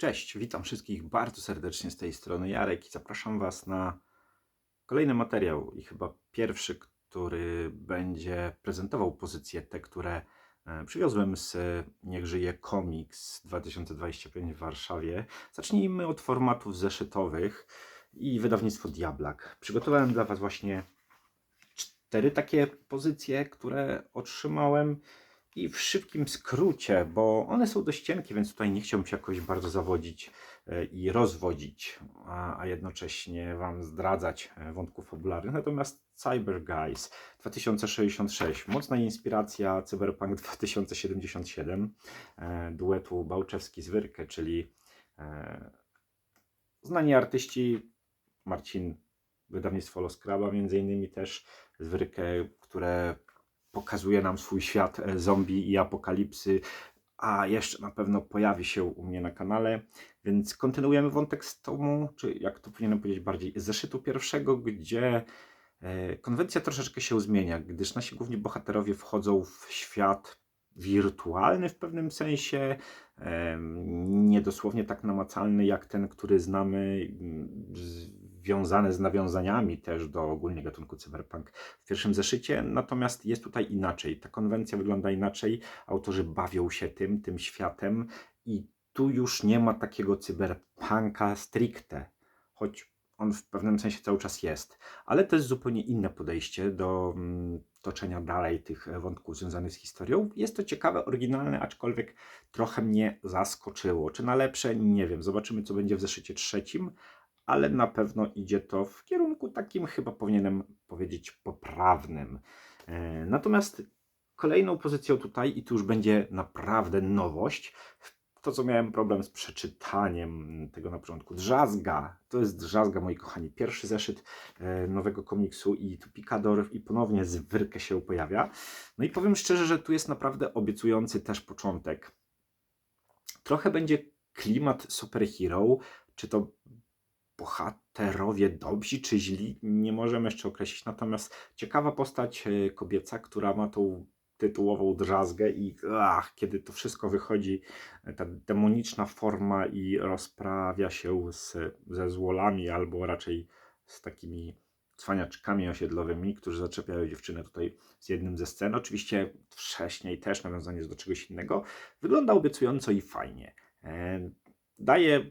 Cześć, witam wszystkich bardzo serdecznie z tej strony Jarek i zapraszam Was na kolejny materiał i chyba pierwszy, który będzie prezentował pozycje te, które e, przywiozłem z Niech Żyje Comics 2025 w Warszawie. Zacznijmy od formatów zeszytowych i wydawnictwo Diablak. Przygotowałem dla Was właśnie cztery takie pozycje, które otrzymałem i w szybkim skrócie, bo one są dość cienkie, więc tutaj nie chciałbym się jakoś bardzo zawodzić e, i rozwodzić, a, jednocześnie Wam zdradzać e, wątków fabularnych. Natomiast Cyber Guys 2066, mocna inspiracja Cyberpunk 2077, e, duetu Bałczewski-Zwyrkę, czyli znani artyści Marcin, wydawnictwo Los Kraba, między innymi też Zwyrkę, które pokazuje nam swój świat e, zombie i apokalipsy, a jeszcze na pewno pojawi się u mnie na kanale, więc kontynuujemy wątek z tomu, czy jak to powinienem powiedzieć bardziej, zeszytu pierwszego, gdzie e, konwencja troszeczkę się zmienia, gdyż nasi główni bohaterowie wchodzą w świat wirtualny w pewnym sensie, niedosłownie tak namacalny jak ten, który znamy, mm, związany z nawiązaniami też do ogólnie gatunku cyberpunk w pierwszym zeszycie, natomiast jest tutaj inaczej. Ta konwencja wygląda inaczej, autorzy bawią się tym, tym światem i tu już nie ma takiego cyberpunka stricte, choć on w pewnym sensie cały czas jest, ale to jest zupełnie inne podejście do mm, toczenia dalej tych wątków związanych z historią. Jest to ciekawe, oryginalne, aczkolwiek trochę mnie zaskoczyło. Czy na lepsze? Nie wiem. Zobaczymy, co będzie w zeszycie trzecim, ale na pewno idzie to w kierunku takim, chyba powinienem powiedzieć, poprawnym. E, Natomiast kolejną pozycją tutaj, i tu już będzie naprawdę nowość, to co miałem problem z przeczytaniem tego na początku. Drzazga, to jest Drzazga, moi kochani, pierwszy zeszyt e, nowego komiksu i tu Picador i ponownie zwyrkę się pojawia. No i powiem szczerze, że tu jest naprawdę obiecujący też początek. Trochę będzie klimat superhero, czy to bohaterowie dobrzy czy źli, nie możemy jeszcze określić. Natomiast ciekawa postać e, kobieca, która ma tą tytułową drzazgę i ach, kiedy to wszystko wychodzi, e, ta demoniczna forma i rozprawia się z, ze złolami, albo raczej z takimi cwaniaczkami osiedlowymi, którzy zaczepiają dziewczynę tutaj z jednym ze scen. Oczywiście wcześniej też nawiązanie do czegoś innego. Wygląda obiecująco i fajnie. E, Daje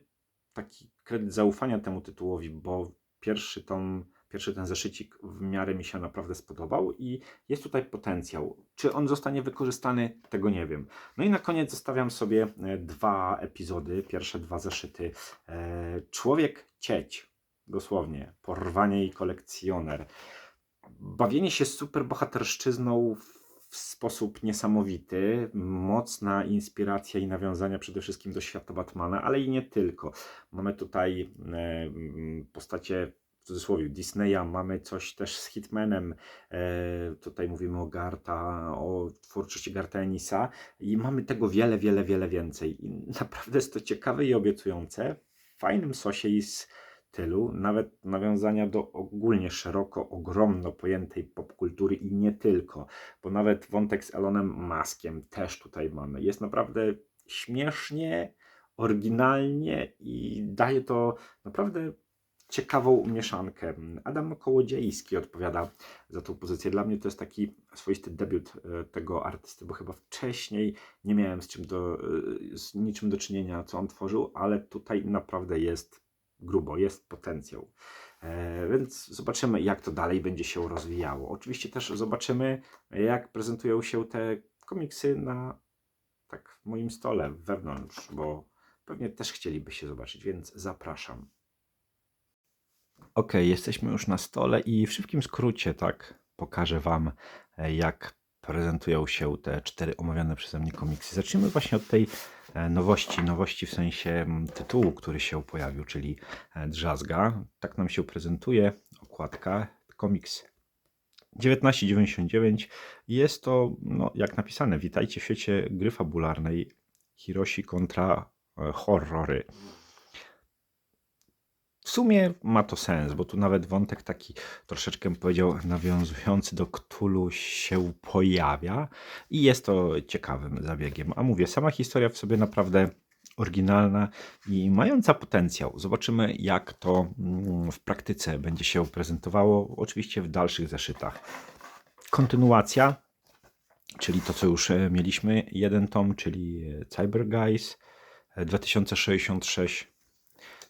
taki kredyt zaufania temu tytułowi, bo pierwszy tom, pierwszy ten zeszycik w miarę mi się naprawdę spodobał i jest tutaj potencjał. Czy on zostanie wykorzystany, tego nie wiem. No i na koniec zostawiam sobie e, dwa epizody, pierwsze dwa zeszyty. E, Człowiek cieć, dosłownie, porwanie i kolekcjoner. Bawienie się super bohaterszczyzną w sposób niesamowity, mocna inspiracja i nawiązania przede wszystkim do świata Batmana, ale i nie tylko. Mamy tutaj e, mm, postacie w cudzysłowie Disneya, mamy coś też z Hitmanem, e, tutaj mówimy o Garta, o twórczości Garta Enisa i mamy tego wiele, wiele, wiele więcej. I naprawdę jest to ciekawe i obiecujące, w fajnym sosie i z tylu, nawet nawiązania do ogólnie szeroko, ogromno pojętej popkultury i nie tylko, bo nawet wątek z Elonem Maskiem też tutaj mamy. Jest naprawdę śmiesznie, oryginalnie i daje to naprawdę ciekawą mieszankę. Adam Kołodziejski odpowiada za tą pozycję. Dla mnie to jest taki swoisty debiut e, tego artysty, bo chyba wcześniej nie miałem z, czym do, e, z niczym do czynienia, co on tworzył, ale tutaj naprawdę jest grubo, jest potencjał. E, Więc zobaczymy, jak to dalej będzie się rozwijało. Oczywiście też zobaczymy, jak prezentują się te komiksy na tak moim stole wewnątrz, bo pewnie też chcieliby się zobaczyć, więc zapraszam. Ok, jesteśmy już na stole i w szybkim skrócie, tak, pokażę Wam, e, jak prezentują się te cztery omawiane przeze mnie komiksy. Zacznijmy właśnie od tej e, nowości, nowości w sensie tytułu, który się pojawił, czyli e, Drzazga. Tak nam się prezentuje okładka, komiks 1999. Jest to, no, jak napisane, witajcie w świecie gry fabularnej Hiroshi kontra e, horrory. W sumie ma to sens, bo tu nawet wątek taki troszeczkę powiedział nawiązujący do Cthulhu się pojawia i jest to ciekawym zabiegiem. A mówię, sama historia w sobie naprawdę oryginalna i mająca potencjał. Zobaczymy, jak to mm, w praktyce będzie się prezentowało, oczywiście w dalszych zeszytach. Kontynuacja, czyli to, co już e, mieliśmy, jeden tom, czyli e, Cyber Guys e, 2066.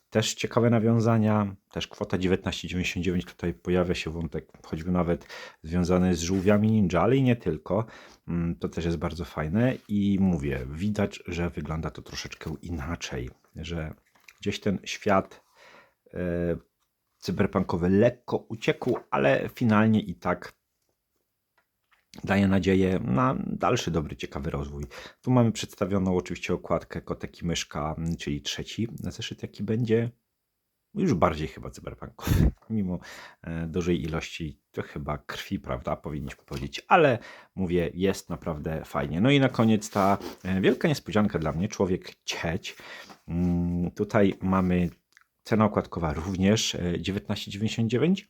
Też ciekawe nawiązania, też kwota 19,99. Tutaj pojawia się wątek, choćby nawet związany z żółwiami ninja, ale i nie tylko. Mm, To też jest bardzo fajne i mówię, widać, że wygląda to troszeczkę inaczej, że gdzieś ten świat e, cyberpunkowy lekko uciekł, ale finalnie i tak daje nadzieję na dalszy dobry, ciekawy rozwój. Tu mamy przedstawioną oczywiście okładkę Kotek i Myszka, czyli trzeci zeszyt, jaki będzie już bardziej chyba cyberpunkowy, mimo e, dużej ilości to chyba krwi, prawda, powinniśmy powiedzieć, ale mówię, jest naprawdę fajnie. No i na koniec ta e, wielka niespodzianka dla mnie, Człowiek Cieć. Mm, Tutaj mamy cena okładkowa również e, 19,99.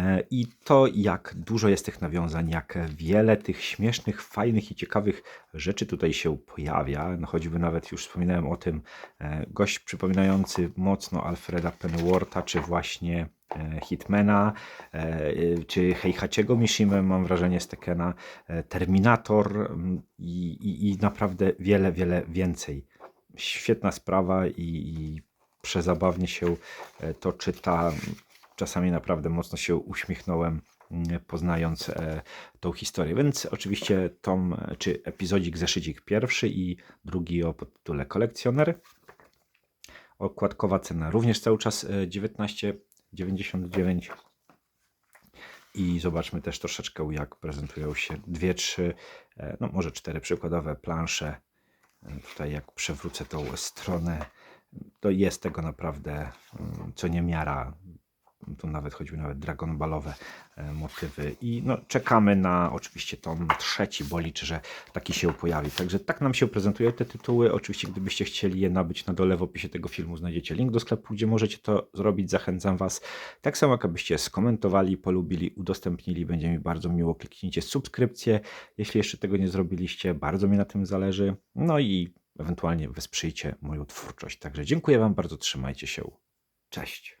E, I to, jak dużo jest tych nawiązań, jak wiele tych śmiesznych, fajnych i ciekawych rzeczy tutaj się pojawia. No choćby nawet już wspominałem o tym, e, gość przypominający mocno Alfreda Pennywortha, czy właśnie e, Hitmana, czy Heihachiego Mishima, mam wrażenie, z Tekena, Terminator i, i, i naprawdę wiele, wiele więcej. Świetna sprawa i, i przezabawnie się to czyta. Czasami naprawdę mocno się uśmiechnąłem, mm, poznając e, tą historię. Więc oczywiście tom, e, czy epizodzik, zeszycik pierwszy i drugi o podtytule Kolekcjoner. Okładkowa cena również cały czas e, 19,99. I zobaczmy też troszeczkę, jak prezentują się dwie, trzy, e, no może cztery przykładowe plansze. E, Tutaj jak przewrócę tą stronę, to jest tego naprawdę mm, co niemiara. Tu nawet choćby nawet Dragon Ballowe e, motywy. I no, czekamy na oczywiście tom trzeci, bo liczę, że taki się pojawi. Także tak nam się prezentują te tytuły. Oczywiście, gdybyście chcieli je nabyć na dole w opisie tego filmu, znajdziecie link do sklepu, gdzie możecie to zrobić. Zachęcam Was. Tak samo, jak abyście skomentowali, polubili, udostępnili. Będzie mi bardzo miło. Kliknijcie subskrypcję, jeśli jeszcze tego nie zrobiliście. Bardzo mi na tym zależy. No i ewentualnie wesprzyjcie moją twórczość. Także dziękuję Wam bardzo. Trzymajcie się. Cześć.